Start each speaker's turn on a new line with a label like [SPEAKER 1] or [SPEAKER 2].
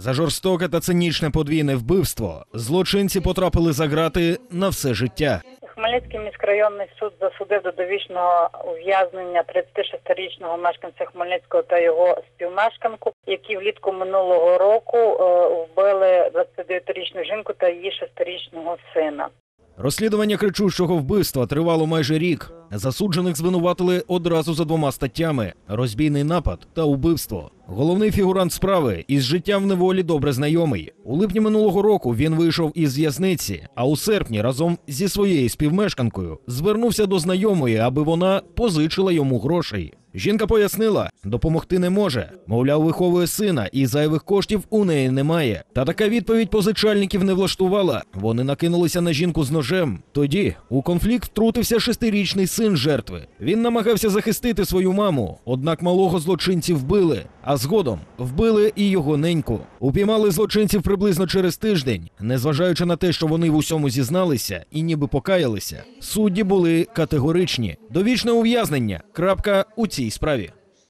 [SPEAKER 1] За жорстоке та цинічне подвійне вбивство злочинці потрапили за грати на все життя.
[SPEAKER 2] Хмельницький міськрайонний суд засудив до довічного ув'язнення 36-річного мешканця Хмельницького та його співмешканку, які влітку минулого року е, вбили 29-річну жінку та її 6-річного сина.
[SPEAKER 1] Розслідування кричущого вбивства тривало майже рік. Засуджених звинуватили одразу за двома статтями: розбійний напад та убивство. Головний фігурант справи із життям в неволі добре знайомий. У липні минулого року він вийшов із в'язниці, а у серпні разом зі своєю співмешканкою звернувся до знайомої, аби вона позичила йому грошей. Жінка пояснила, допомогти не може. Мовляв, виховує сина, і зайвих коштів у неї немає. Та така відповідь позичальників не влаштувала. Вони накинулися на жінку з ножем. Тоді у конфлікт втрутився шестирічний син жертви. Він намагався захистити свою маму, однак малого злочинці вбили, а згодом вбили і його неньку. Упіймали злочинців приблизно через тиждень, незважаючи на те, що вони в усьому зізналися і ніби покаялися. Судді були категоричні. Довічне ув'язнення. Крапка у цій справі.